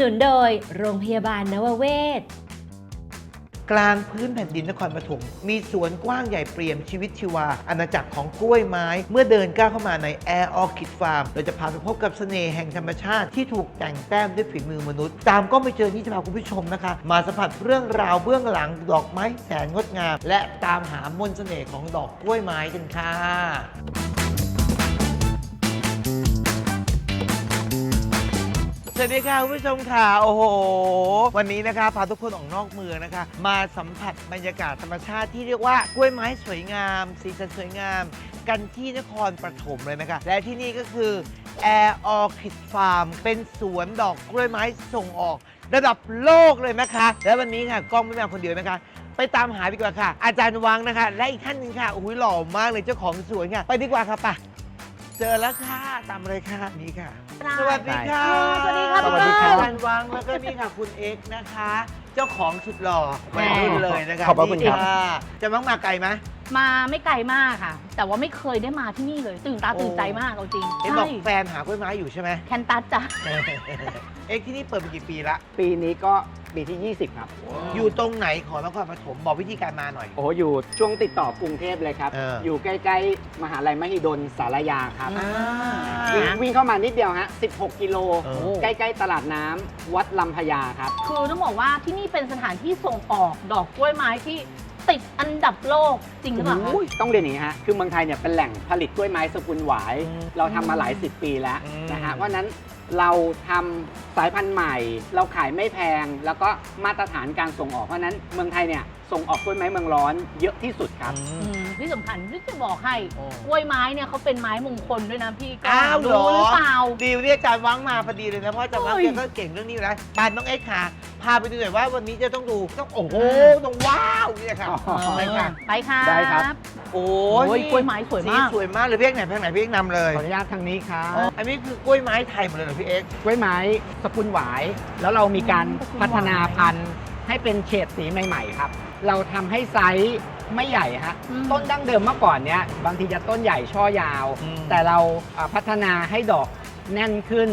นุนโดย โรงพยาบาลนวเวศ กลางพื้นแผ่นดินนครปฐมมีสวนกว้างใหญ่เปี่ยมชีวิตชีวา อาณาจักรของกล้วยไม้ เมื่อเดินก้าวเข้ามาใน Air Orchid Farm เราจะพาไปพบกับเสน่ห์แห่งธรรมชาติที่ถูกแต่งแต้มด้วยฝีมือมนุษย์ ตามก็ไปเจอนี่จะพาคุณผู้ชมนะคะ มาสัมผัสเรื่องราวเบื้องหลังดอกไม้แสนงดงาม และตามหามนต์เสน่ห์ของดอกกล้วยไม้กันค่ะ สวัสดีค่ะคุณผู้ชมค่ะโอ้โห วันนี้นะคะพาทุกคนออกนอกเมืองนะคะ มาสัมผัสบรรยากาศธรรมชาติที่เรียกว่ากล้วยไม้สวยงาม สีสันสวยงาม กันที่นครปฐมเลยนะคะ และที่นี่ก็คือ Air Orchid Farm เป็นสวนดอกกล้วยไม้ส่งออก ระดับโลกเลยนะคะ และวันนี้ค่ะกล้องไม่มาคนเดียวนะคะ ไปตามหาดีกว่าค่ะ อาจารย์วังนะคะ และอีกท่านหนึ่งค่ะโอ้โหล่อมากเลยเจ้าของสวนค่ะ ไปดีกว่าค่ะไปะ เจอแล้วค่ะ ตามเลยค่ะนี่ค่ะสวัสดีค่ะสวัสดีค่ะสวัสดีพี่ค่ะก้องอาจารย์วังแล้วก็นี่ค่ะคุณเอ็กซ์นะคะ เจ้าของสุดหล่อแหมวัยรุ่นเลยนะคะขอบพระคุณครับ นี่ะจะมังมาไกลไหมมาไม่ไกลมากค่ะ แต่ว่าไม่เคยได้มาที่นี่เลย ตื่นตาโอ้ตื่นใจมากเอาจริงเอ็กซ์บใช่อกแฟนหากล้วยไม้อยู่ใช่ไหม แคนตัสจ้ะ เอ็กซ์ที่นี่เปิดมากี่ปีละ ปีนี้ก็ ปีที่ 20 ครับ อยู่ตรงไหนของนครปฐมบอกวิธีการมาหน่อย โอ้โหอยู่ช่วงติดต่อกรุงเทพเลยครับ เออออยู่ใกล้ๆ มหาลัยมหิดลสารยาครับอ่า วิ่งวิ่งเข้ามานิดเดียวฮะ 16 กิโล เออ ใกล้ๆ ตลาดน้ำวัดลำพญาครับ คือต้องบอกว่าที่นี่เป็นสถานที่ส่งออกดอกกล้วยไม้ที่ติดอันดับโลกจริงหรือเปล่าคะ โอ้ยต้องเรียนอย่างนี้ฮะ คือเมืองไทยเนี่ยเป็นแหล่งผลิตกล้วยไม้สกุลหวาย อืมเราทำมาหลายสิบปีแล้วอืมนะฮะ เพราะฉะนั้น เราทำสายพันธุ์ใหม่ เราขายไม่แพง แล้วก็มาตรฐานการส่งออกเพราะฉะนั้นเมืองไทยเนี่ยส่งออกกล้วยไม้เมืองร้อนเยอะที่สุดครับ อือืมมที่สำคัญที่จะบอกให้โอ้ กล้วยไม้เนี่ยเขาเป็นไม้มงคลด้วยนะพี่ก็อ้าวเหรอ รู้หรือเปล่า ดีวันนี้อาจารย์วังมาพอดีเลยนะเพราะอาจารย์วังเฮ้ยแกก็เก่งเรื่องนี้อยู่แล้วปานน้องเอ็กซ์ค่ะ พาไปดูหน่อยว่าวันนี้จะต้องดูต้องโอ้โหต้องว้าวเนี่ยค่ะ อ๋อ ไปค่ะ ไปค่ะได้ครับ โอ้โอ้ยกล้วยไม้สวยมากสีสวยมากเลยพี่เอ็กซ์ไหนเพลงไหนพี่เอ็กซ์นำเลยขออนุญาตทางนี้ครับอ๋ออันนี้คือกล้วยไม้ไทยหมดเลยเหรอพี่เอ็กซ์ กล้วยไม้สกุลหวาย แล้วเรามีการสกุลหวายพัฒนาพันธุ์ ให้เป็นเฉดสีใหม่ ๆ ครับ เราทำให้ไซส์ไม่ใหญ่ฮะอืม ต้นดั้งเดิมเมื่อก่อนเนี้ยบางทีจะต้นใหญ่ช่อยาวแต่เราอ่าพัฒนาให้ดอกแน่นขึ้น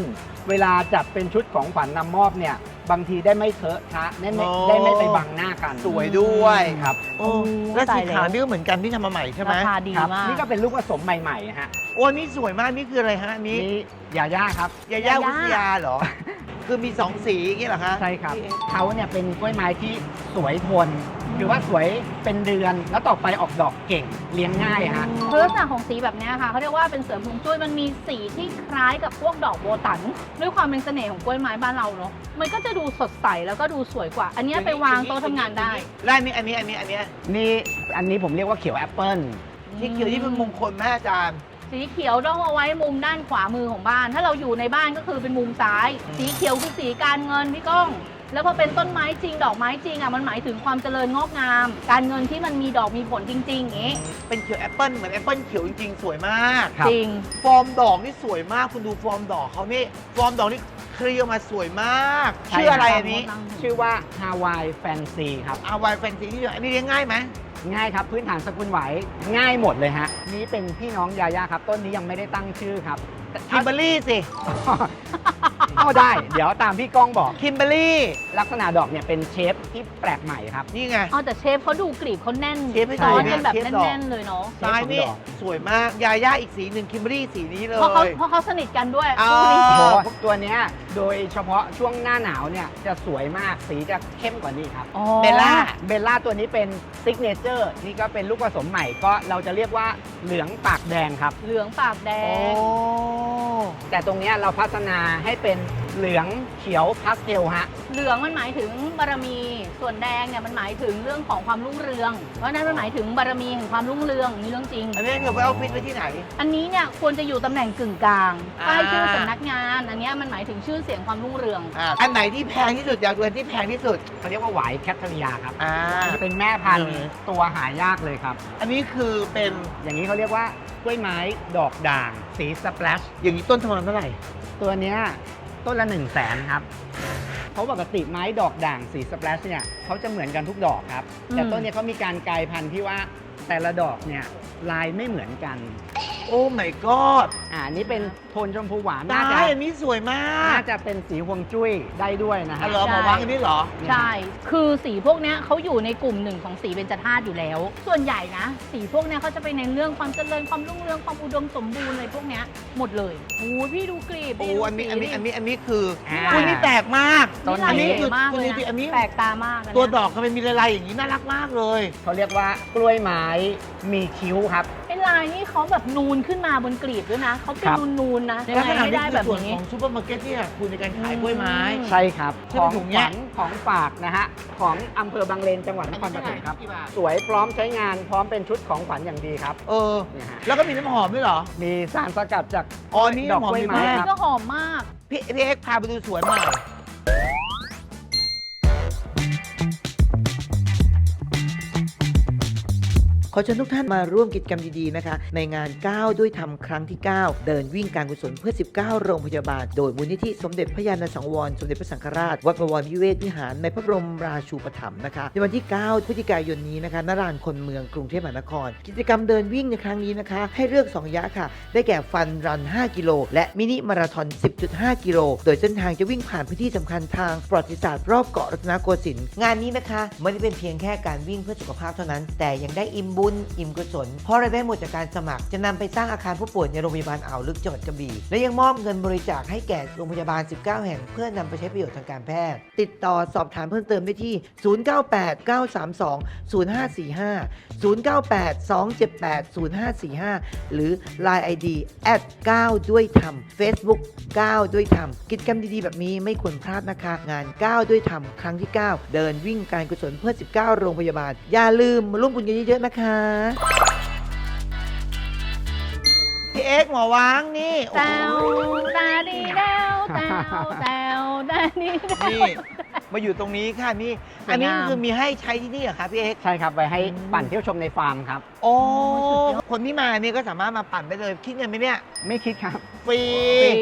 เวลาจัดเป็นชุดของขวัญนนำมอบเนี่ยบางทีได้ไม่เทอะทะได้ไม่อ๋อได้ไม่ไปบังหน้ากัน สวยด้วยครับโอ้และสีขาวนี่ก็เหมือนกันที่ทำมาใหม่ใช่ไหมราคาดีครับมาก นี่ก็เป็นลูกผสมใหม่ๆฮะโอ้นี่สวยมากนี่คืออะไรฮะอันนี้นี่ยาย่าครับ ยาย่ายาย่าวิทยาเหรอ คือมีสองสีอย่างนี้เหรอคะใช่ครับเขาเนี่ยเป็นกล้วยไม้ที่สวยทนคือว่าสวยเป็นเดือนแล้วต่อไปออกดอกเก่งเลี้ยงง่ายฮะคือลักษณะของสีแบบเนี้ยค่ะเขาเรียกว่าเป็นเสริมฮวงจุ้ยมันมีสีที่คล้ายกับพวกดอกโบตัน ด้วยความเป็นเสน่ห์ของกล้วยไม้บ้านเราเนาะมันก็จะดูสดใสแล้วก็ดูสวยกว่า อันเนี้ยไปวางโต๊ะทำงานได้และอันนี้อันนี้อันนี้อันนี้นี่อันนี้ผมเรียกว่าเขียวแอปเปิลที่เขียวที่เป็นมงคลแม่อาจารย์ สีเขียวต้องเอาไว้มุมด้านขวามือของบ้าน ถ้าเราอยู่ในบ้านก็คือเป็นมุมซ้าย สีเขียวคือสีการเงินพี่ก้อง แล้วพอเป็นต้นไม้จริง ดอกไม้จริงอะมันหมายถึงความเจริญงอกงาม การเงินที่มันมีดอกมีผลจริงๆอย่างงี้เป็นเขียวแอปเปิลเหมือนแอปเปิลเขียวจริงๆ สวยมากครับจริง ฟอร์มดอกนี่สวยมากคุณดูฟอร์มดอกเขานี่ฟอร์มดอกนี่เคลียร์มาสวยมากใช่ชื่ออะไรอันนี้ ชื่อว่าฮาวายแฟนซีครับ อาวายแฟนซีที่อันนี้เลี้ยงง่ายไหม ง่ายครับพื้นฐานสกุลไหวง่ายหมดเลยฮะนี่เป็นพี่น้องยาย่าครับ ต้นนี้ยังไม่ได้ตั้งชื่อครับคิมเบอรรี่สิก็ได้ เดี๋ยวตามพี่ก้องบอก คิมเบอรรี่ ลักษณะดอกเนี่ยเป็นเชฟที่แปลกใหม่ครับ นี่ไง อ๋อแต่เชฟเขาดูกลีบเขาแน่นเชฟให้ซ้อนดูกันแบบเชฟดอกแน่นๆเลยเนาะเชฟซ้ายนี่ของดอกสวยมาก ยาย่าอีกสีหนึ่งคิมเบอรรี่สีนี้เลย เพราะเขาเพราะเขาสนิทกันด้วย อ๋อคู่นี้โอ้โหตัวเนี้ย โดยเฉพาะช่วงหน้าหนาวเนี่ยจะสวยมากสีจะเข้มกว่านี้ครับ อ๋อเบลล่า เบลล่าตัวนี้เป็นซิกเนเจอร์นี่ก็เป็นลูกผสมใหม่ก็เราจะเรียกว่าเหลืองปากแดงครับ เหลืองปากแดโอ้งแต่ตรงเนี้ยเราพัฒนาให้เป็น เหลืองเขียวพาสเทลฮะ เหลืองมันหมายถึงบารมี ส่วนแดงเนี่ยมันหมายถึงเรื่องของความรุ่งเรือง เพราะฉะนั้นมันหมายถึงบารมีแห่งความรุ่งเรืองนี่เรื่องจริง อันนี้เธอไปเอาฟิตไว้ที่ไหน อันนี้เนี่ยควรจะอยู่ตำแหน่งกึ่งกลางอ่า ป้ายชื่อสำนักงาน อันเนี้ยมันหมายถึงชื่อเสียงความรุ่งเรือง อ่าอันไหนที่แพงที่สุดอยากดูอันที่แพงที่สุดเขาเรียกว่าหวายแคทเธอรียาครับอ่าเป็นแม่พันเอธุ์อตัวหายากเลยครับ อันนี้คือเป็นอย่างนี้เขาเรียกว่ากล้วยไม้ดอกด่าง สีสเปลชอย่างนี้ต้นทำเท่าไหร่ตัวเนี้ย ต้นละ 1 0 0 0 0แสนครับ เพราะปกติไม้ดอกด่างสีสเปลชเนี่ยเขาจะเหมือนกันทุกดอกครับ แต่อืมต้นเนี้ยเขามีการกลายพันธุ์ที่ว่าแต่ละดอกเนี่ยลายไม่เหมือนกัน โอ้ my god อ่าอันนี้เป็นโทนชมพูหวานตาน่าจะยอันนี้สวยมาน่ากจะเป็นสีฮวงจุ้ยได้ด้วยนะอ๋อฮะ เหรอหมอวังอันนี้เหรอเนี่ยใช่ คือสีพวกเนี้ยเขาอยู่ในกลุ่มหนึ่งของสีเบญจธาตุอยู่แล้ว ส่วนใหญ่นะ สีพวกเนี้ยเขาจะไปในนเรื่องความเจริญความรุ่งเรืองความอุดมสมบูรณ์อะไรพวกเนี้ยหมดเลยโอ้ยพี่ดูกลีบโอ้พี่ดูอันนี้สีอันนี้ดิอันนี้ อันนี้คืออ่า อุ้ยนี่แปลกมาก ต้นลายอันนี้เก๋คือมากคุณเลยดูสิอันนี้ แปลกตามากอันเนี้ยตัวดอกทำไมมีลายๆอย่างนี้น่ารักมากเลย เขาเรียกว่ากล้วยไม้มีคิ้วครับ ไอ้ลายนี่เขาแบบนูนขึ้นมาบนกลีบด้วยนะเขาเป็นครับ นูนๆนะยังและไงขนาดไม่นี้ได้คืแบอบส่วนนี้ของซูเปอร์มาร์เก็ตที่คุณในการขายกล้วยไม้อืมใช่ครับ ใช่ของถุงขเนี้วัยญของฝากนะฮะ ของอำเภอบางเลนจังหวัดนครปฐมครับกี่บาทสวยพร้อมใช้งานพร้อมเป็นชุดของขวัญอย่างดีครับเออ เนี่ยฮะแล้วก็มีน้ำหอมด้วยเหรอ มีสารสกัดจากอ๋อนี่ดอกหอมกล้วยดีไม้มากครับ ก็หอมมาก พี่พี่เอ็กซ์พาไปดูสวนหน่อย ขอเชิญทุกท่านมาร่วมกิจกรรมดีๆนะคะ ในงาน 9 ด้วยธรรมครั้งที่ 9 เดินวิ่งการกุศลเพื่อ 19 โรงพยาบาล โดยมูลนิธิสมเด็จพระยาณสังวร สมเด็จพระสังฆราช วัดประวรวิเวศวิหาร ในพระบรมราชูปถัมภ์นะคะ ในวันที่ 9 พฤศจิกายนนี้นะคะนรานคนเมืองกรุงเทพมหานคร กิจกรรมเดินวิ่งในครั้งนี้นะคะ ให้เลือก 2 ระยะค่ะ ได้แก่ฟันรัน 5 กิโล และมินิมาราธอน 10.5 กิโล โดยเส้นทางจะวิ่งผ่านพื้นที่สำคัญทางประวัติศาสตร์รอบเกาะรัตนโกสินทร์ งานนี้นะคะไม่ได้เป็นเพียงแค่การวิ่งเพื่อสุขภาพเท่านั้น แต่ยังได้อิ่มบุญอิ่มกุศลเพราะรายได้หมดจากการสมัคร จะนำไปสร้างอาคารผู้ป่วยในโรงพยาบาลอ่าวลึกจังหวัดกระบี่ และยังมอบเงินบริจาคให้แก่โรงพยาบาล 19 แห่ง เพื่อนำไปใช้ประโยชน์ทางการแพทย์ ติดต่อสอบถามเพิ่มเติมได้ที่ 0989320545 0982780545 หรือ Line ID at 9ด้วยธรรม Facebook 9 ด้วยธรรม กิจกรรมดีๆ แบบนี้ไม่ควรพลาดนะคะ งาน 9 ด้วยธรรม ครั้งที่ 9 เดินวิ่งการกุศลเพื่อ 19 โรงพยาบาล อย่าลืมมาร่วมบุญกันเยอะๆนะคะพี่เอ็กหมอวางนี่แซวตาดีแซวแซวแซวตาดีแซวนี่ มาอยู่ตรงนี้ค่ะนี่สวยงาม อันนี้คือมีให้ใช้ที่นี่เหรอคะพี่เอ็กใช่ครับไปให้ปั่นเที่ยวชมในฟาร์มครับ โอ้คนที่มาเนี่ยก็สามารถมาปั่นได้เลยคิดเงินไหมเนี่ยไม่คิดครับฟรีฟรี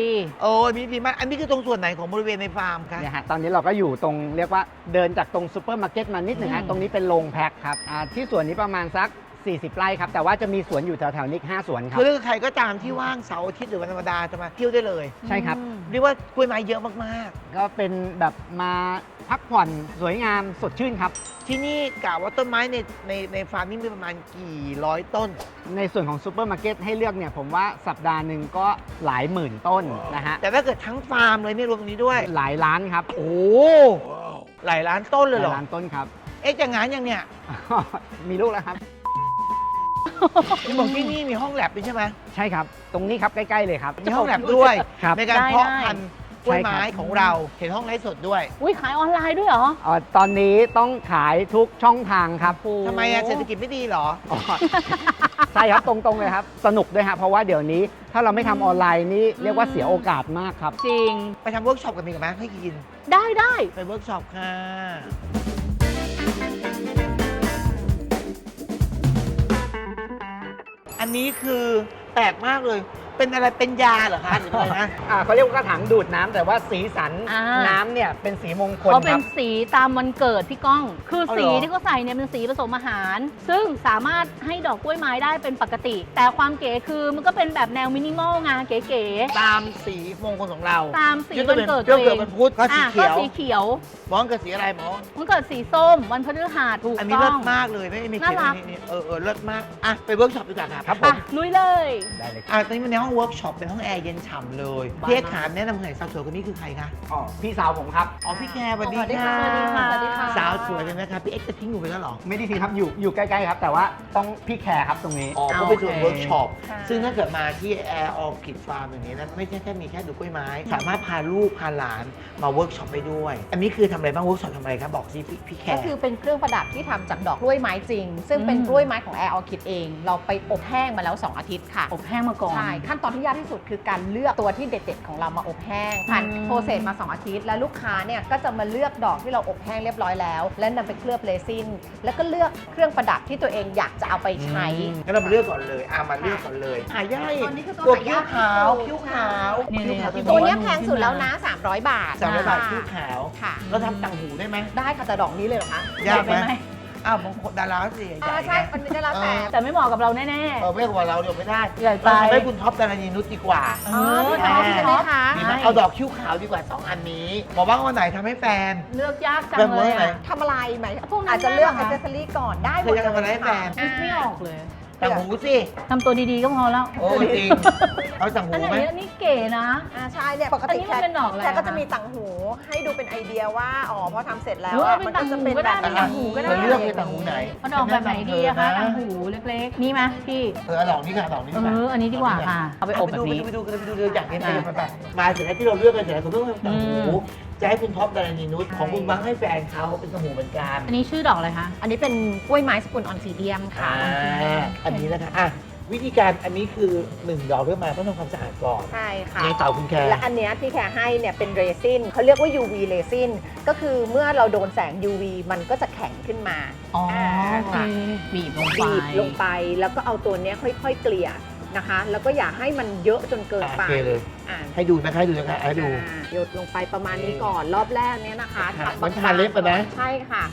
โอ้มีดีมากอันนี้คือตรงส่วนไหนของบริเวณในฟาร์มคะ เนี่ยฮะตอนนี้เราก็อยู่ตรงเรียกว่าเดินจากตรงซูเปอร์มาร์เก็ตมานิดหนึ่งฮะตรงนี้เป็นโรงแพ็คครับอ่าที่สวนนี้ประมาณสัก 40 ไร่ครับ แต่ว่าจะมีสวนอยู่แถวๆนี้อีก5สวนครับ คือถ้าใครก็ตามที่ว่างเสาร์อาทิตย์หรือวันธรรมดาจะมาเที่ยวได้เลยใช่ครับ อืมเรียกว่ากล้วยไม้เยอะมากก็เป็นแบบมาพักผ่อนสวยงามสดชื่นครับ ๆ ที่นี่กล่าวว่าต้นไม้ในในในฟาร์มนี่มีประมาณกี่ร้อยต้น ในส่วนของซูเปอร์มาร์เก็ตให้เลือกเนี่ยผมว่าสัปดาห์หนึ่งก็หลายหมื่นต้นนะฮะแต่ถ้าเกิดทั้งฟาร์มเลยเนี่ยรวมตรงนี้ด้วย หลายล้านครับโอ้หลายล้านต้นหเลยเหรลาอยล้านต้นครับ เอ๊ะจะงานยังเนี่ย มีลูกแล้วครับ ที่บอกที่นี่มีห้องแลบด้วยใช่ไหมใช่ครับ ตรงนี้ครับใกล้ ๆ เลยครับ มีห้องแลบด้วย ครับ ในการได้เพาะได้ พันธุ์กล้วยไม้ใช่ครับของเรา เห็นห้องไลฟ์สดด้วยอุ้ยขายออนไลน์ด้วยเหรอเอ่อตอนนี้ต้องขายทุกช่องทางครับทำไมอะเศรษฐกิจไม่ดีเหรอ อ๋อใช่ครับตรงๆเลยครับ สนุกด้วยครับเพราะว่าเดี๋ยวนี้ถ้าเราไม่ทำออนไลน์นี่เรียกว่าเสียโอกาสมากครับ จริง ไปทำเวิร์กช็อปกันดีกว่าไหมให้กิน ได้ได้ ไปเวิร์กช็อปค่ะ นี้คือแปลกมากเลย เป็นอะไรเป็นยาเหรอคะหรืออะไรนะ อ่าเขาเรียกว่ากระถางดูดน้ำแต่ว่าสีสันอ่า น้ำเนี่ยเป็นสีมงคลเขาเป็คนรับสีตามวันเกิดพี่ก้อง คือเอาเหรอ สีที่เขาใส่เนี่ยเป็นสีผสมอาหาร ซึ่งสามารถให้ดอกกล้วยไม้ได้เป็นปกติ แต่ความเก๋คือมันก็เป็นแบบแนวมินิมอลไงเก๋ตามสีมงคลของเราๆ ตามสียวันเกิดเรื่ตัองวเอเกิดงวันพุธก็สีอะเขีก็ยวสีเขียวมองเกิดสีอะไรหมอวันเกิดสีส้ม วันพฤหัสถูกอันนี้ต้เลิองศมากเลยไม่ไม่น่าเขียนรัก อันนี้นี่เออเออเลิศมากอะไปเวิร์กช็อปดีกว่าครับครับผไปมลุยเลย ได้เลยครับอะตอนนี้มันในห้องเวิร์กช็อปเป็นห้องแอร์เย็นฉ่ำเลยบ้าน พี่เอกขามแนะนำหน่อยสาวสวยคนนี้คือใครคะ อ๋อพี่สาวผมครับ อ๋อพี่แคร์สวัสดีสวัสดีค่ะค่ะสวัสดีค่ะ สาวสวยเลยนะคะพี่เอ็กซ์จะทิ้งหนูไปแล้วเหรอ ไม่ได้ทีครับอยู่อยู่ใกล้ๆครับ แต่ว่าต้องพี่แคร์ครับตรงนี้ อ๋อเอาก็ไปส่วนโอเคเวิร์กช็อป ค่ะ ซึ่งถ้าเกิดมาที่แอร์ออคิดฟาร์มอย่างนี้นะไม่ใช่แค่มีแค่ดูกล้วยไม้ สามารถพาลูกพาหลานมาเวิร์กช็อปไปด้วย อันนี้คือทำอะไรบ้างเวิร์กช็อปทำอะไรครับบอกสิพี่พี่แคก็ร์ คือเป็นเครื่องประดับที่ทำจากดอกกล้วยไม้จริง ซึ่งเป็นอืม กล้วยไม้ของ Air Orchid เอง เราไปอบแห้งมาแล้ว 2 อาทิตย์ค่ะ อบแห้งมาก่อน ใช่ขั้นตอนที่ยากที่สุดคือการเลือกตัวที่เด็ด ๆ ของเรามาอบแห้งผ่านอืมโปรเซสมา 2 อาทิตย์ แล้วลูกค้าเนี่ยก็จะมาเลือกดอกที่เราอบแห้งเรียบร้อยแล้ว และนำไปเคลือบเรซินแล้วก็เลือกเครื่องประดับที่ตัวเองอยากจะเอาไปใช้งั้นเรามาเลือกก่อนเลยอะมาเลือกก่อนเลยหายากตัวนี้คือตัวตัวหาคิ้วยากขาวที่สุดคิ้วขาวเนี่ยคิ้วขาวเนี่ยตัวเนี้ยแพงสุดแล้วนะ 300 บาทสามร้อยบาทค่ะคิ้วขาวค่ะเราทำต่างหูได้ไหมได้ค่ะแต่ดอกนี้เลยเหรอคะยากไหม อ้าวบางคนดาราก็สีใหญ่อ่าๆใช่ไงมันจะแล้วแต่ แต่ไม่เหมาะกับเราแน่เออไม่กว่าเราเดี๋ยวไม่ได้ใหญ่ไป เราทำให้คุณท็อปดารณีนุชดีกว่าๆอ๋อพี่ท็อปใช่ไหมคะ ดีไหมเอาดอกคิ้วขาวดีกว่า2อันนี้บอกว่าวันไหนทำให้แฟน เลือกยากจังแบบเลยว่าไหน อะทำอะไรไหมพวกนั้นอาจจะเลือกได้อัเหรอเซสซอรี่ก่อนได้หมเธดอจะทำอะไรให้แฟน นึกไม่ออกเลย ต่างหูสิทำตัวดีๆก็พอแล้ว โอ้จริงเอาต่างหูอันไหนไหม อันนี้เก๋นะ อ่าใช่เนี่ยปกอันตินี้แค่มันเป็นดอกอะไรแค่ก็อะจะคะมีต่างหู ให้ดูเป็นไอเดียว่าอ๋อพอทำเสร็จแล้วเอออะเป็มันนต่าก็งจะหูเป็นก็แบได้บเป็นต่างหูก็ได้ เธอเลือกเลยต่างหูไหนเอาดอกแบบไหนดีอะคะต่างหูเล็กๆ นี่ไหมพี่เออเอาดอกนี้ค่ะดอกนี้เอดีกว่าอ อันนี้ดีกว่าค่ะ เอาไปอบแบบนี้ ไปดูไปดูไปดูไปดูอยากเห็นไปดูไปมาเสร็จแล้วที่เราเลือกกันเสร็จแล้วคุณต้องทำต่างหูอืมจะให้คุณท็อปดารณีนุชของคุณบังให้แฟนเขาเป็นต่างหูเหมือนกันอันนี้ชื่อดอกอะไรคะ อันนี้เป็นกล้วยไม้สกุลออนซีเดียมค่ะ อ่าอันนี้นะคะอะวิธีการอันนี้คือหนึ่งดอกเริ่มมาต้องทำความสะอาดก่อน ใช่ค่ะในเต่าคุณแคร์และอันเนี้ยที่แคร์ให้เนี่ยเป็นเรซินเขาเรียกว่า UV เรซินก็คือเมื่อเราโดนแสง UV มันก็จะแข็งขึ้นมาอ๋อโอเคค่ะบีบลงไปบีบลงไปแล้วก็เอาตัวเนี้ยค่อย ๆ เกลี่ยนะคะ แล้วก็อย่าให้มันเยอะจนเกินอะไปโอเคเลยอ่าให้ดูนะคะให้ดูนะคะให้ดูอ่าหยดลงไปประมาณนี้ก่อนรอบแรกเนี้ยนะคะค่ะทำเหมือนทาเล็บอะนะใช่ค่ะ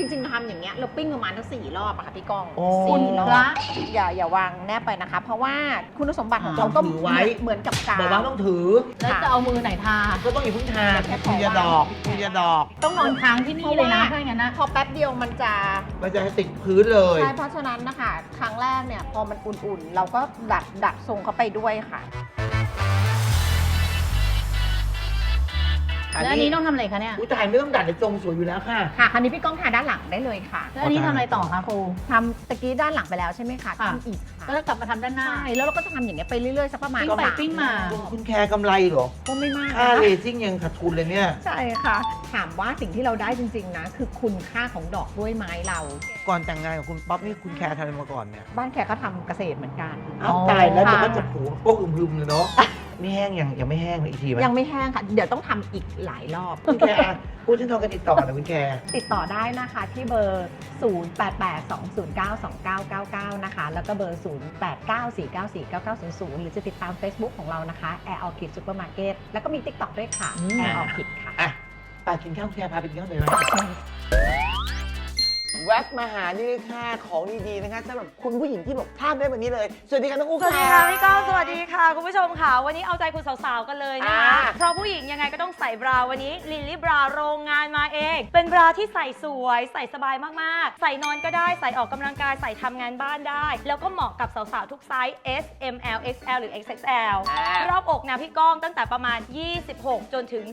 จริง ๆทำอย่างเงี้ยเราปิ้งประมาณทั้งสี่รอบอะค่ะพี่ก้องโอ้ สี่รอละบอย่าอย่าวางแนบไปนะคะ เพราะว่าคุณสมบัติของต้เขาองก็ถือไว้ เหมือนกับกาวบอกว่าต้องถือ แล้วจะเอามือไหนทา ก็ต้องอย่าเพิ่งทานแค่พอคุณจะดอกคุณจะดอก ต้องนอนค้างที่นี่เลยนะถ้าอย่างนั้นนะ พอแป๊บเดียวมันจะมันจะให้ติดพื้นเลย ใช่เพราะฉะนั้นนะคะครั้งแรกเนี่ยพอมันอุ่นๆ เราก็ดัดดัดทรงเข้าไปด้วยค่ะ แล้วอันนี้ต้องทำอะไรคะเนี่ยอุ้ยตายไม่ต้องดัดในทรงสวยอยู่แล้วค่ะ ค่ะ คราวนี้พี่ก้องทาด้านหลังได้เลยค่ะแล้วอันนี้ทำอะไรต่อคะครู ทำตะกี้ด้านหลังไปแล้วใช่ไหมคะค่ะ ทำอีกค่ะก็จะกลับมาทำด้านหน้า ใช่แล้วเราก็จะทำอย่างเงี้ยไปเรื่อยๆสักประมาณปิ้งไปสามปิ้งมารอบคุณแคร์กำไรเหรอ ก็ไม่มากค่านะเลคะซิ่งยังขาดทุนเลยเนี่ย ใช่ค่ะ ถามว่าสิ่งที่เราได้จริง ๆ นะ คือคุณค่าของดอกกล้วยไม้เรา ก่อนแต่งงานกับคุณป๊อปนี่คุณแคร์ทำอะไรมาก่อนเนี่ยบ้านแขกก็ทำเกษตรเหมือนกัน อ้าวอ๋อตายแล้วค่ะจะมาจับหูพวกอึมพลุมเลยเนาะ ไม่แห้งยังยังไม่แห้งเลยอีกทีไหมยังไม่แห้งค่ะ เดี๋ยวต้องทำอีกหลายรอบ คุณแคร์พูดถึงทองกันติดต่อนะคุณแคร์ติดต่อได้นะคะที่เบอร์ 0882092999 นะคะ แล้วก็เบอร์ 0894949900 หรือจะติดตาม Facebook ของเรานะคะ Air Orchid Supermarket แล้วก็มี TikTok ด้วยค่ะ Air Orchid ค่ะ อะไปกินข้าวคุณแคร์พาไปกินข้าวเลยไหม แวะมาหานี่เลยค่ะของดีๆนะคะสำหรับคุณผู้หญิงที่บอกพลาดไม่ได้แบบนี้เลย สวัสดีค่ะน้องอุ๊สวัสดีค่ะพี่ก้องสวัสดีค่ะ คุณผู้ชมค่ะ วันนี้เอาใจคุณสาวๆกันเลยนะคะอ่าเพราะผู้หญิงยังไงก็ต้องใส่บราวันนี้ลิลลี่บราโรงงานมาเอง เป็นบราที่ใส่สวย ใส่สบายมากๆ ใส่นอนก็ได้ใส่ออกกำลังกายใส่ทำงานบ้านได้ แล้วก็เหมาะกับสาวๆทุกไซส์ S M L X L หรือ XXL รอบอกนะพี่ก้องตั้งแต่ประมาณ 26 จนถึง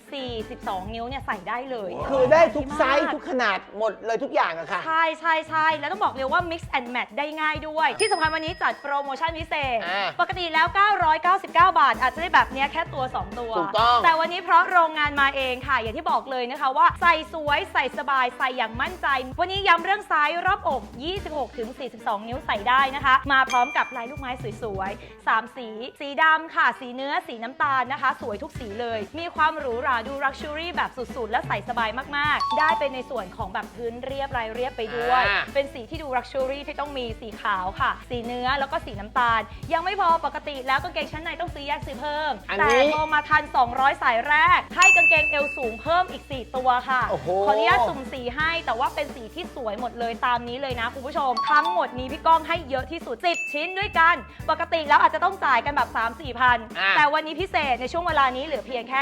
42 นิ้วเนี่ยใส่ได้เลย คือได้ทุกไซส์ทุกขนาดหมดเลยทุกอย่างอะค่ะใช่ใช่ใช่แล้วต้องบอกเลยว่า mix and match ได้ง่ายด้วย ที่สำคัญวันนี้จัดโปรโมชั่นพิเศษ อ่าปกติแล้ว 999 บาท อาจจะได้แบบเนี้ยแค่ตัว 2 ตัว ถูกต้อง แต่วันนี้เพราะโรงงานมาเองค่ะ อย่างที่บอกเลยนะคะว่าใส่สวยใส่สบายใส่อย่างมั่นใจ วันนี้ย้ำเรื่องไซส์รอบอก 26 ถึง 42 นิ้วใส่ได้นะคะ มาพร้อมกับลายลูกไม้สวยๆ 3 สี สีดำค่ะ สีเนื้อสีน้ำตาลนะคะ สวยทุกสีเลย มีความหรูหราดูรักชูรี่แบบสุดๆ และใส่สบายมากๆ ได้เป็นในส่วนของแบบพื้นเรียบรายเรียบไปด้วย อ่า เป็นสีที่ดูรักชูรี่ที่ต้องมีสีขาวค่ะ สีเนื้อแล้วก็สีน้ำตาล ยังไม่พอปกติแล้วกางเกงชั้นในต้องซื้อแยกซื้อเพิ่ม อันแต่นี้โทรมาทัน 200 สายแรก ให้กางเกงเอวสูงเพิ่มอีก 4 ตัวค่ะ โอ้โห ขออนุญาตสุ่มสีให้ แต่ว่าเป็นสีที่สวยหมดเลยตามนี้เลยนะคุณผู้ชม ทั้งหมดนี้พี่ก้องให้เยอะที่สุด 10 ชิ้นด้วยกัน ปกติแล้วอาจจะต้องจ่ายกันแบบ 3 4พันอะแต่วันนี้พิเศษในช่วงเวลานี้เหลือเพียงแค่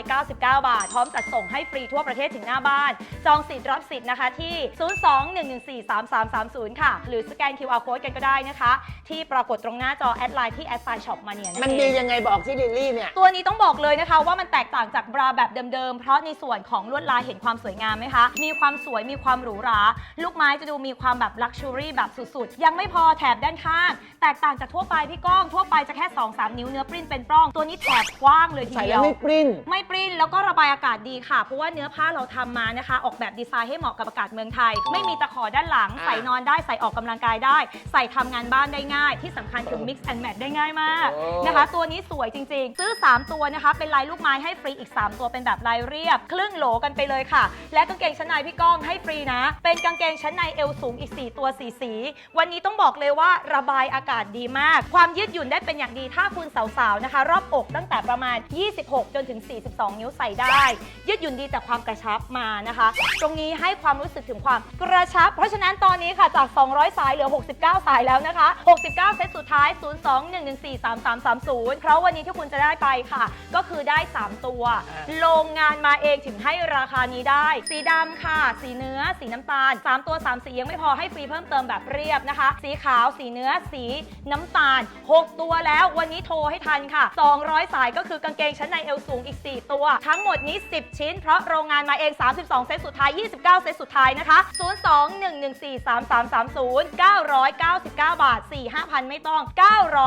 999 บาท พร้อมจัดส่งให้ฟรีทั่วประเทศถึงหน้าบ้าน จองสิทธิ์รับสิทธิ์นะคะที่02-114-3330 ค่ะ หรือสแกน QR code กันก็ได้นะคะ ที่ปรากฏตรงหน้าจอแอดไลน์ที่แอดไซน์ช็อปมาเนี่ยมันดียังไงบอกสิลิลลี่เนี่ย ตัวนี้ต้องบอกเลยนะคะว่ามันแตกต่างจากบราแบบเดิมๆ เพราะในส่วนของลวดลายเห็นความสวยงามไหมคะ มีความสวยมีความหรูหรา ลูกไม้จะดูมีความแบบลักชัวรี่แบบสุดๆ ยังไม่พอแถบด้านข้าง แตกต่างจากทั่วไปพี่ก้องทั่วไปจะแค่ 2-3 นิ้วเนื้อปริ้นเป็นปล้อง ตัวนี้แถบกว้างเลยทีใส่เดีแล้ยวว ไม่ปริ้น ไม่ปริ้นแล้วก็ระบายอากาศดีค่ะ เพราะว่าเนื้อผ้าเราทำมานะคะ ออกแบบดีไซน์ให้เหมาะกับอากาศเมืองไทย ไม่มีตะขอด้านหลังอ่าใส่นอนได้ใส่ออกกำลังกายได้ ใส่ทำงานบ้านได้ง่าย ที่สำคัญคือ mix and match ได้ง่ายมากโอ้ นะคะ ตัวนี้สวยจริงๆ ซื้อ 3 ตัวนะคะ เป็นลายลูกไม้ให้ฟรีอีก 3 ตัวเป็นแบบลายเรียบ ครึ่งโหลกันไปเลยค่ะ และกางเกงชั้นในพี่ก้องให้ฟรีนะ เป็นกางเกงชั้นในเอวสูงอีก 4 ตัวสีสี วันนี้ต้องบอกเลยว่าระบายอากาศดีมาก ความยืดหยุ่นได้เป็นอย่างดีถ้าคุณสาวๆนะคะ รอบอกตั้งแต่ประมาณ 26 จนถึง 42 นิ้วใส่ได้ ยืดหยุ่นดีแต่ความกระชับมานะคะ ตรงนี้ให้ความรู้สึกถึงความกระชับ เพราะฉะนั้นตอนนี้ค่ะจาก 200 สายเหลือ 69 สายแล้วนะคะ 69 เซตสุดท้าย 02-114-3330 เพราะวันนี้ที่คุณจะได้ไปค่ะ ก็คือได้ 3 ตัว โรงงานมาเองถึงให้ราคานี้ได้ สีดำค่ะ สีเนื้อ สีน้ำตาล 3 ตัว 3 สียังไม่พอให้ฟรีเพิ่มเติมแบบเรียบนะคะ สีขาว สีเนื้อ สีน้ำตาล 6 ตัวแล้ววันนี้โทรให้ทันค่ะ 200 สายก็คือกางเกงชั้นในเอวสูงอีก 4 ตัว ทั้งหมดนี้ 10 ชิ้น เพราะโรงงานมาเอง 32 เซตสุดท้าย 29 เซตสุดท้ายนะคะ0 02-114-3330 999 บาท 4-5,000 ไม่ต้อง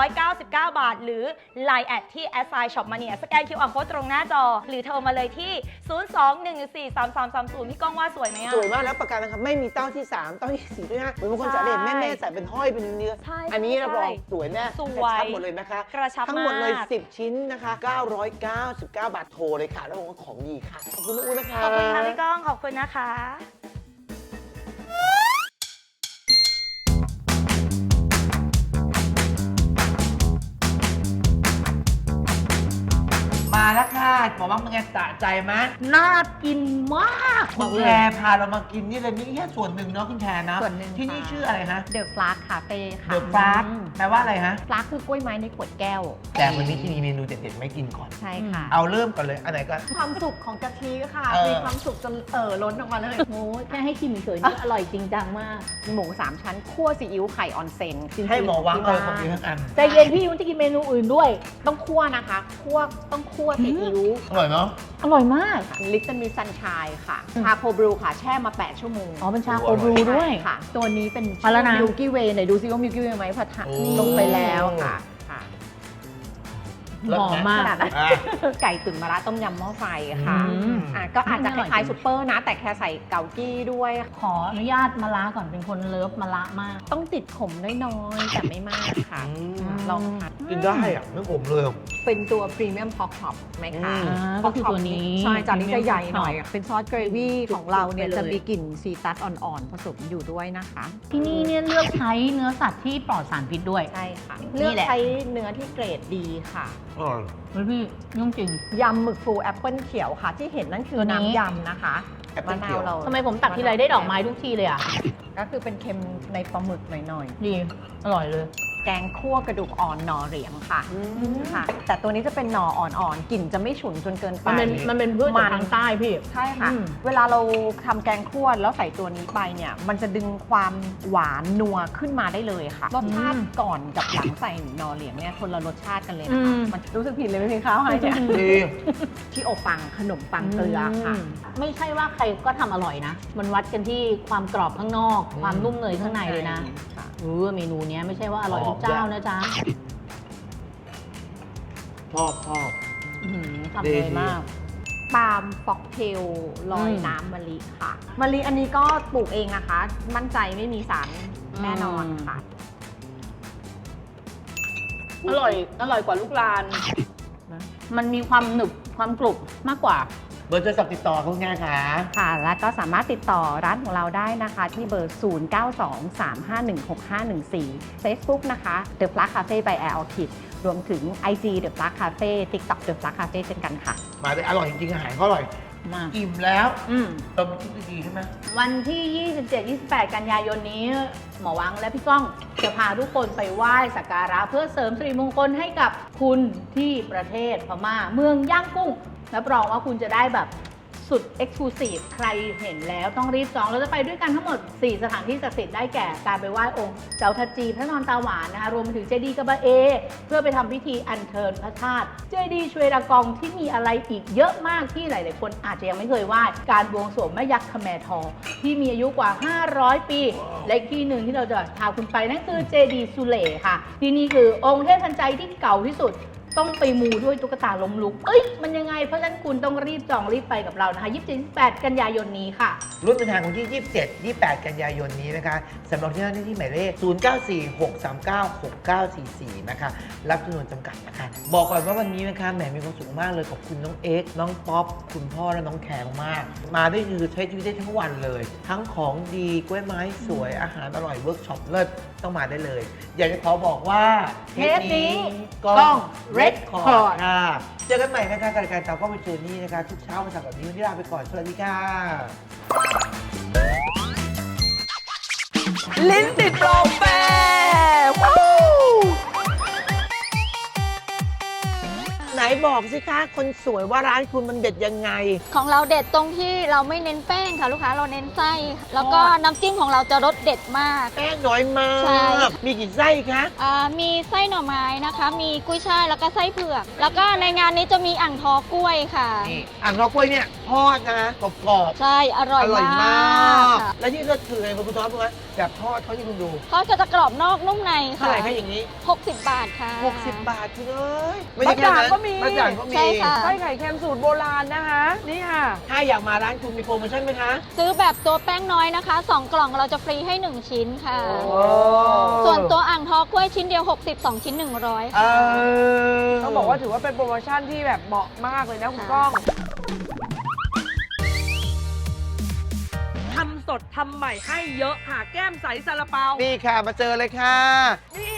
999 บาท หรือ Line แอดที่ s i Shop Mania สแกน QR Code ตรงหน้าจอ หรือโทรมาเลยที่ 02-114-3330 พี่ก้องว่าสวยไหมอะ สวยมากแล้วประกันนะครับไม่มีเต้าที่ 3 เต้าที่4ด้วยนะเหมือนบางคนจะเห็นแม่ๆใส่เป็นห้อยเป็นเนื้อ ใช่อันนี้รับรองสวยแน่สวยกระชับหมดเลยนะคะกระชับทั้งหมดเลย มาก10 ชิ้นนะคะ 999 บาทโทรเลยค่ะ แล้วบอกว่าของดีค่ะ ขอบคุณนุ้นะคะ ขอบคุณค่ะพี่ก้อง ขอบคุณนะคะ มาแล้วค่ะบอกว่ามึงไงสะใจไหมน่ากินมากคุณแพรพาเรามากินนี่เลยนี่แค่ส่วนหนึ่งเนาะคุณแพรเนาะส่วนหนึ่งที่นี่ค่ะ ชื่ออะไรฮะเดอะฟลา k คาเฟ่ค่ะเดอะฟลาสแปลว่าอะไรฮะ ฟลา k คือกล้วยไม้ในขวดแก้ว แต่วันนี้ที่มีเมนูเด็ดๆไม่กินก่อน ใช่ค่ะ เอาเริ่มก่อนเลย อันไหนก่อน ความสุขของกะทิค่ะ เออ มีความสุขจนเอ่อล้นออกมาเลย โอ้ยแค่ให้ชิมเฉยๆนี่อร่อยจริงจังมากหมูสามชั้นคั่วซีอิ๊วไข่ออนเซนจริงๆให้หมอวังที่เลยบ้าคนเดียวทั้งอัน ใจเย็นพี่ยุ้นจะกินเมนูอื่นด้วย ต้องคั่วนะคะคั่วต้องคั่วซีอิ๊ว อร่อยเนาะ อร่อยมาก ลิตเติ้ลมิสันชายค่ะอืมชาโคบรูค่ะ แช่มา 8 ชั่วโมงอ๋อเป็นชาโคบรูด้วย ค่ะ ตัวนี้เป็นมาแล้วนะ มิลกี้เวย์ไหนดูซิว่ามิลกี้เวย์ไหมผัดไทยโอ้ลงไปแล้วค่ะค่ะ หอมมาก ขนาดนั้นอะ ไก่ตุ๋นมะระต้มยำหม้อไฟค่ะอืม อะก็อาจจะคอร่อยล้ายจริงๆซุปเปอร์นะ แต่แค่ใส่เกากี้ด้วย ขออนุญาตมาล้าก่อนเป็นคนเลิฟมาละมาก ต้องติดขมน้อยๆ แต่ไม่มากค่ะอืมลองทานกินได้อะไม่ขมเลยอะเป็นตัวพรีเมียมพอกช็อปไหมคะอืม อ่าก็คือตัวนี้ใช่จานนี้จะใหญ่ Premium หน่อย Pork Chop เป็นซอสเกรวี่ของเราเนี่ยไปเลยจะมีกลิ่นซีตัสอ่อนๆ ผสมอยู่ด้วยนะคะ ที่นี่เนี่ยเลือกใช้เนื้อสัตว์ที่ปลอดสารพิษด้วย ใช่ค่ะ นี่เลือกแหละ ใช้เนื้อที่เกรดดีค่ะอร่อยเฮ้ยพี่ยุ่งจริง ยำหมึกฟูแอปเปิลเขียวค่ะ ที่เห็นนั่นคือตัวนี้ น้ำยำนะคะแอปเปิ้มะลนาเขียววเรา ทำไมผมตักทีไรได้ดอกไม้ทุกทีเลยอะ ก็คือเป็นเค็มในปลาหมึกหน่อยดี อร่อยเลย ๆ แกงคั่วกระดูกอ่อนหน่อเหรียงค่ะค่ะ แต่ตัวนี้จะเป็นหน่ออ่อนๆกลิ่นจะไม่ฉุนจนเกินไป มันเป็นมันเป็นพืชจากทางใต้พี่ ใช่ค่ะ อืม เวลาเราทำแกงคั่วแล้วใส่ตัวนี้ไปเนี่ย มันจะดึงความหวานนัวขึ้นมาได้เลยค่ะ รสชาติก่อนกับหลังใส่หนอเหลียงเนี่ยคนละรสชาติกันเลยนะคะ อืม มันรู้สึกผิดเลยไหมพี่ข้าวให้เนี่ยดีที่โอปังขนมปังเกลือค่ะมไม่ใช่ว่าใครก็ทำอร่อยนะ มันวัดกันที่ความกรอบข้างนอกความนุ่มเนยข้างในเลยนะค่ะเออเมนูเนี้ยไม่ใช่ว่าอร่อยทุกเจ้านะจ๊ะชอบชอบ อื้อหือทำดีเลยดีมาก ปาล์มฟอกเทลลอยอืม น้ำมะลิค่ะมะลิอันนี้ก็ปลูกเองนะคะ มั่นใจไม่มีสารอืมแน่นอนค่ะ อร่อย อร่อยกว่าลูกลาน มันมีความหนึบความกรุบมากกว่า เบอร์โทรศัพท์ติดต่อคุณแม่ค่ะค่ะ แล้วก็สามารถติดต่อร้านของเราได้นะคะ ที่เบอร์ 0923516514 Facebook นะคะ The Plug Cafe by Air Orchid รวมถึง IG The Plug Cafe TikTok The Plug Cafe เช่นกันค่ะ มาได้อร่อยจริงๆอาหารก็อร่อยมากอิ่มแล้วอืมเรามาคิดดีๆใช่ไหมวันที่ 27-28 กันยายนนี้ หมอวังและพี่ก้องจะพาทุกคนไปไหว้สักการะเพื่อเสริมสิริมงคลให้กับคุณที่ประเทศพม่า เมืองย่างกุ้ง รับรองว่าคุณจะได้แบบสุดเอ็กซ์คลูซีฟใครเห็นแล้วต้องรีบจอง เราจะไปด้วยกันทั้งหมด 4 สถานที่ศักดิ์สิทธิ์ได้แก่การไปไหว้องค์เจ้าทัจจีพระนอนตาหวานนะคะรวมไปถึงเจดีย์กระบะเอ เพื่อไปทำพิธีอัญเชิญพระธาตุเจดีย์ชเวดากองที่มีอะไรอีกเยอะมากที่หลาย ๆ คนอาจจะยังไม่เคยไหว้การบวงสรวงแม่ยักษ์ขแมทองที่มีอายุกว่า 500 ปี และที่หนึ่งที่เราจะพาคุณไปนั่นคือเจดีย์สุเหร่ค่ะที่นี่คือองค์เทพทันใจที่เก่าที่สุด ต้องไปมูด้วยตุ๊กตาล้มลุก เอ้ย มันยังไง เพราะฉะนั้นคุณต้องรีบจองรีบไปกับเรานะคะ27 28 กันยายนนี้ค่ะ รุ่นเป็นทางวันที่ 27 28 กันยายนนี้นะคะสำหรับที่นั่นที่หมายเลข 0946396944 นะคะ รับจำนวนจำกัดนะคะ บอกก่อนว่าวันนี้นะคะแหมมีความสุขมากเลยขอบคุณน้องเอ็กซ์น้องป๊อปคุณพ่อและน้องแขงมาก มาได้คือใช้ชีวิตได้ทั้งวันเลย ทั้งของดีกล้วยไม้สวยอาหารอร่อยเวิร์กช็อปเลิศต้องมาได้เลย อยากจะขอบอกว่าเทปนี้กล้กล้อองง Red Red Card Card ค่ะเจอกันใหม่นะคะกับรายการตามกล้องไปเจอนี่นะคะ ทุกเช้าวันเสาร์แบบนี้วันนี้ลาไปก่อน สวัสดีค่ะ ลิ้นติดโปรแฟร์ บอกสิคะคนสวยว่าร้านคุณมันเด็ดยังไง ของเราเด็ดตรงที่เราไม่เน้นแป้งค่ะลูกค้าเราเน้นไส้ แล้วก็น้ำจิ้มของเราจะรสเด็ดมาก แป้งน้อยมาใช่ ก มีกี่ไส้คะอ่ามีไส้หน่อไม้นะคะ มีกุ้ยช่ายแล้วก็ไส้เผือก แล้วก็ในงานนี้จะมีอ่างทอกล้วยค่ะ นี่อ่างทอกล้วยเนี่ยทอดนะกรอบใช่อๆร่อยอร่อยมามากก ค่ะแล้วที่ก็คือไงคุณท็อปรู้ไหมแบบทอดเขาที่คุณดูเขาจะจะกรอบนอกนุ่มในเท่าค่ะไหร่คะอย่างนี้ 60 บาทค่ะ 60 บาทคุณเอ้ยไม่ใช่แค่นั้นมะจ่างก็มี มะจ่างก็มีใช่ค่ะ ไส้ไข่เค็มสูตรโบราณนะคะ นี่ค่ะ ถ้าอยากมาร้านคุณมีโปรโมชั่นไหมคะซื้อแบบตัวแป้งน้อยนะคะ 2 กล่องเราจะฟรีให้ 1 ชิ้นค่ะโอ้ส่วนตัวอ่างทอกล้วยชิ้นเดียว60 2ชิ้น 100เออต้องบอกว่าถือว่าเป็นโปรโมชั่นที่แบบเหมาะมากเลยนะคุณก้อง ทำสดทำใหม่ให้เยอะค่ะแก้มใสซาลาเปานี่ค่ะมาเจอเลยค่ะ นี่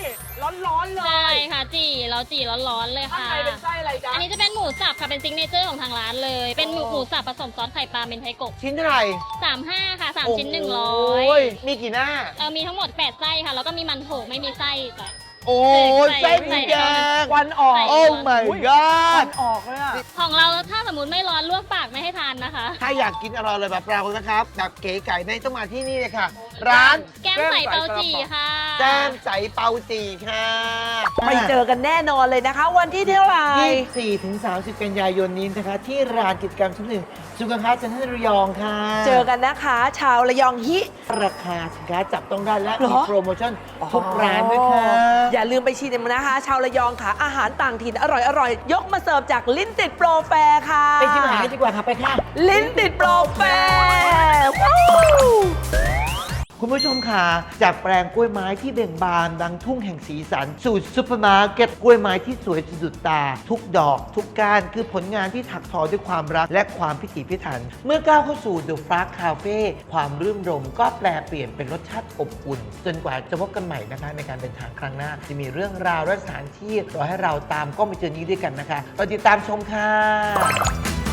ร้อนๆเลใช่ยค่ะ จีเราจีร้อนๆเลยข้างค่ะ ในเป็นไส้อะไรจ๊ะอันนี้จะเป็นหมูสับค่ะ เป็นซิกเนเจอร์ของทางร้านเลย เป็นหมูโอ้หมูสับผสมซอสไข่ปลาเป็นไทกบชิ้นเท่าไหร่35 ค่ะ3ชิ้นโอ้ยมีกี่หน้า100เออมีทั้งหมด 8 ไส้ค่ะ แล้วก็มีมันโถไม่มีไส้จ้ะ โอ้ยใส่ไส้ใส่มีแดงวันออกใส่โอ้ my อุ๊ย god วันออกเลยอะของเราถ้าสมมติไม่ร้อนลวกปากไม่ให้ทานนะคะ ถ้าอยากกินอร่อยเลยแบบเรานะครับแบบเก๋ไก่ได้ต้องมาที่นี่เลยค่ะ ร้านแก้มใส่เตาจีค่ะแจ้มใสเปาจีค่ะไปเจอกันแน่นอนเลยนะคะ วันที่เท่าไหร่ 24ถึง30 กันยายนนี้นะคะ ที่ร้านกิจกรรมชั้นหนึ่ง สุขภาพจันทระยองค่ะเจอกันนะคะ ชาวระยองฮิ ราคาสินค้าจับต้องได้และเหรมีอ โปรโมชั่นทุกร้านด้วยค่ะ อย่าลืมไปชิมนะคะ ชาวระยองค่ะ อาหารต่างถิ่นอร่อยๆ ยกมาเสิร์ฟจากลิ้นติดโปรแฟร์ค่ะไปชิมอาหารกันดีกว่าค่ะไปค่ะ ลิ้นติดโปรแฟร์วู้ คุณผู้ชมค่ะ จากแปลงกล้วยไม้ที่เบ่งบานดังทุ่งแห่งสีสัน สู่ซุปเปอร์มาร์เก็ตกล้วยไม้ที่สวยสะดุดตา ทุกดอกทุกก้านคือผลงานที่ถักทอด้วยความรักและความพิถีพิถัน เมื่อก้าวเข้าสู่ The f l a g Cafe ความรื่นรมก็แปลเปลี่ยนเป็นรสชาติอบอุ่น จนกว่าจะพบกันใหม่นะคะ ในการเดินทางครั้งหน้า จะมีเรื่องราวและสถานที่รอให้เราตามก็ไปเจอนี้ด้วยกันนะคะเราติดตามชมค่ะ